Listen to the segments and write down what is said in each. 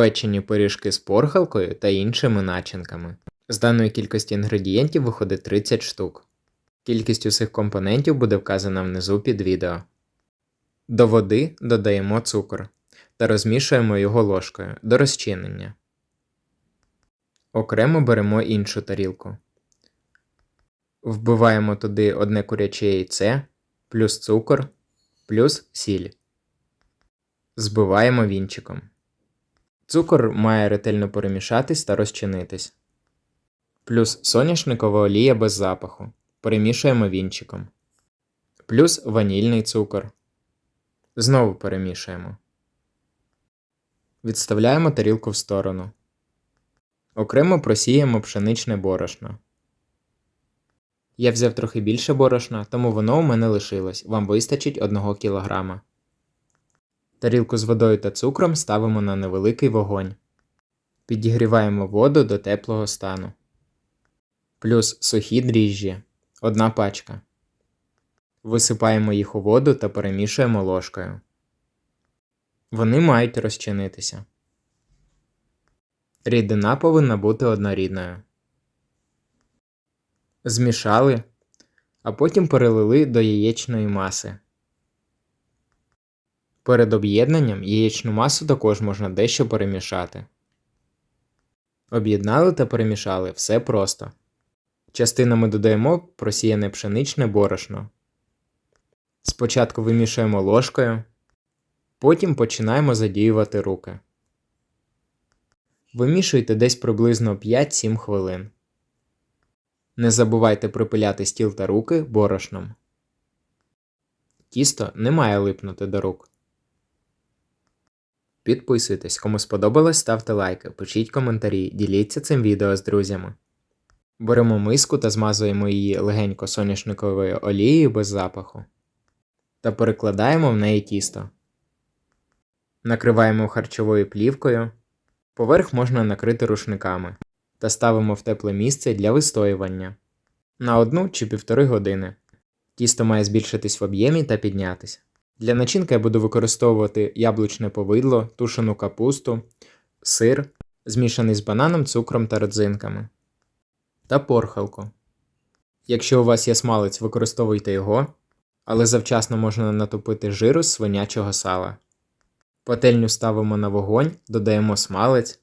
печені пиріжки з порхалкою та іншими начинками. З даної кількості інгредієнтів виходить 30 штук. Кількість усіх компонентів буде вказана внизу під відео. До води додаємо цукор та розмішуємо його ложкою до розчинення. Окремо беремо іншу тарілку. Вбиваємо туди одне куряче яйце, плюс цукор, плюс сіль. Збиваємо вінчиком. Цукор має ретельно перемішатись та розчинитись. Плюс соняшникова олія без запаху. Перемішуємо вінчиком. Плюс ванільний цукор. Знову перемішуємо. Відставляємо тарілку в сторону. Окремо просіємо пшеничне борошно. Я взяв трохи більше борошна, тому воно у мене лишилось. Вам вистачить 1 кг. Тарілку з водою та цукром ставимо на невеликий вогонь. Підігріваємо воду до теплого стану. Плюс сухі дріжджі. Одна пачка. Висипаємо їх у воду та перемішуємо ложкою. Вони мають розчинитися. Рідина повинна бути однорідною. Змішали, а потім перелили до яєчної маси. Перед об'єднанням яєчну масу також можна дещо перемішати. Об'єднали та перемішали все просто. Частинами додаємо просіяне пшеничне борошно. Спочатку вимішуємо ложкою, потім починаємо задіювати руки. Вимішуйте десь приблизно 5-7 хвилин. Не забувайте припиляти стіл та руки борошном. Тісто не має липнути до рук. Підписуйтесь, кому сподобалось, ставте лайки, пишіть коментарі, діліться цим відео з друзями. Беремо миску та змазуємо її легенько соняшниковою олією без запаху. Та перекладаємо в неї тісто. Накриваємо харчовою плівкою. Поверх можна накрити рушниками та ставимо в тепле місце для вистоювання на одну чи півтори години. Тісто має збільшитись в об'ємі та піднятись. Для начинки я буду використовувати яблучне повидло, тушену капусту, сир, змішаний з бананом, цукром та родзинками та порхалку. Якщо у вас є смалець, використовуйте його, але завчасно можна натопити жиру з свинячого сала. Пательню ставимо на вогонь, додаємо смалець,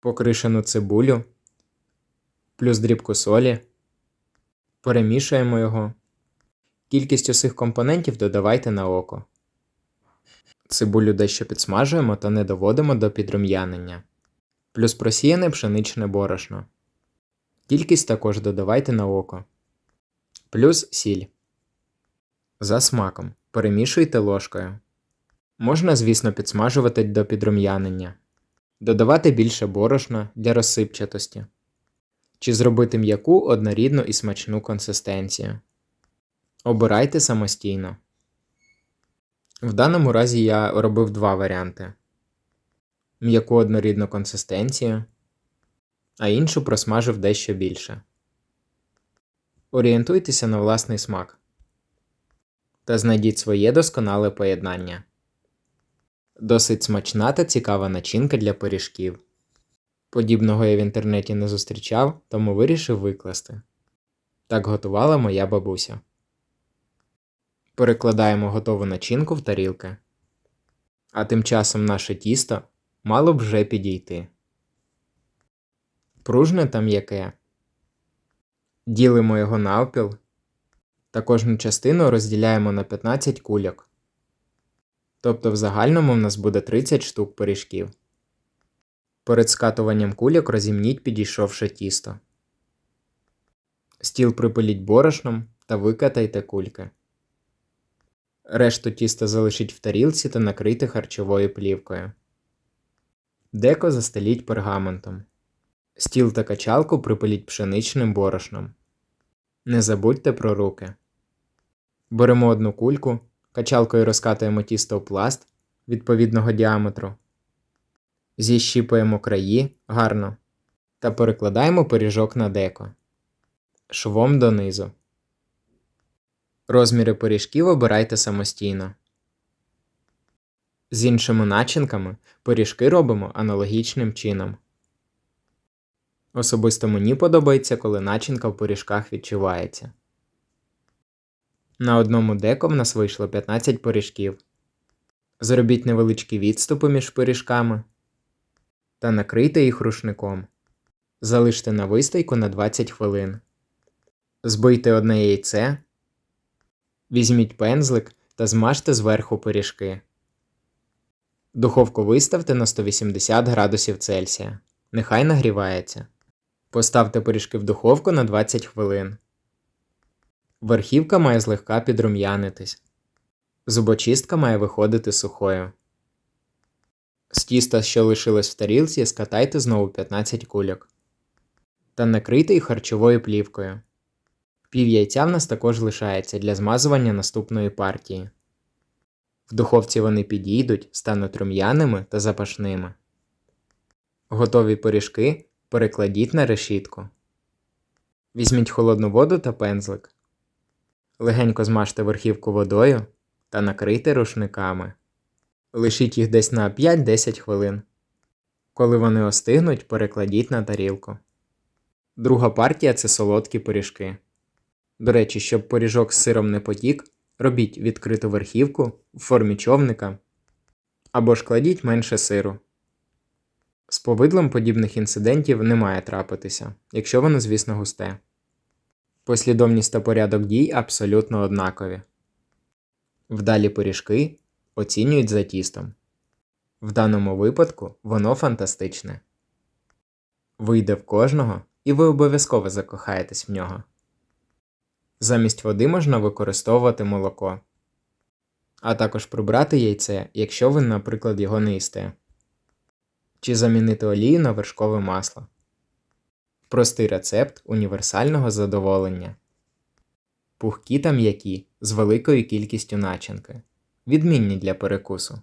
покришену цибулю, плюс дрібку солі, перемішуємо його. Кількість усіх компонентів додавайте на око. Цибулю дещо підсмажуємо та не доводимо до підрум'янення. Плюс просіяне пшеничне борошно. Кількість також додавайте на око. Плюс сіль. За смаком. Перемішуйте ложкою. Можна, звісно, підсмажувати до підрум'янення. Додавати більше борошна для розсипчатості. Чи зробити м'яку однорідну і смачну консистенцію. Обирайте самостійно. В даному разі я робив два варіанти: м'яку однорідну консистенцію, а іншу просмажив дещо більше. Орієнтуйтеся на власний смак та знайдіть своє досконале поєднання. Досить смачна та цікава начинка для пиріжків. Подібного я в інтернеті не зустрічав, тому вирішив викласти. Так готувала моя бабуся. Перекладаємо готову начинку в тарілки. А тим часом наше тісто мало б вже підійти. Пружне та м'яке. Ділимо його навпіл та кожну частину розділяємо на 15 кульок. Тобто в загальному в нас буде 30 штук пиріжків. Перед скатуванням кульок розімніть підійшовше тісто. Стіл припиліть борошном та викатайте кульки. Решту тіста залишіть в тарілці та накрийте харчовою плівкою. Деко застеліть пергаментом. Стіл та качалку припиліть пшеничним борошном. Не забудьте про руки. Беремо одну кульку, качалкою розкатуємо тісто в пласт відповідного діаметру. Зіщіпуємо краї гарно та перекладаємо пиріжок на деко швом донизу. Розміри пиріжків обирайте самостійно. З іншими начинками пиріжки робимо аналогічним чином. Особисто мені подобається, коли начинка в пиріжках відчувається. На одному деко в нас вийшло 15 пиріжків. Зробіть невеличкі відступи між пиріжками та накрийте їх рушником. Залиште на вистойку на 20 хвилин. Збийте одне яйце. Візьміть пензлик та змажте зверху пиріжки. Духовку виставте на 180 градусів Цельсія. Нехай нагрівається. Поставте пиріжки в духовку на 20 хвилин. Верхівка має злегка підрум'янитись. Зубочистка має виходити сухою. З тіста, що лишилось в тарілці, скатайте знову 15 кульок. Та накрийте їх харчовою плівкою. Пів яйця в нас також лишається для змазування наступної партії. В духовці вони підійдуть, стануть рум'яними та запашними. Готові пиріжки перекладіть на решітку. Візьміть холодну воду та пензлик. Легенько змажте верхівку водою та накрийте рушниками. Лишіть їх десь на 5-10 хвилин. Коли вони остигнуть, перекладіть на тарілку. Друга партія це солодкі пиріжки. До речі, щоб пиріжок з сиром не потік, робіть відкриту верхівку в формі човника або ж кладіть менше сиру. З повидлом подібних інцидентів не має трапитися, якщо воно, звісно, густе. Послідовність та порядок дій абсолютно однакові. Вдалі пиріжки оцінюють за тістом. В даному випадку воно фантастичне. Вийде в кожного, і ви обов'язково закохаєтесь в нього. Замість води можна використовувати молоко, а також прибрати яйце, якщо ви, наприклад, його не їсте, чи замінити олію на вершкове масло. Простий рецепт універсального задоволення. Пухкі та м'які з великою кількістю начинки. Відмінні для перекусу.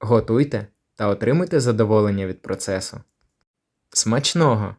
Готуйте та отримуйте задоволення від процесу. Смачного!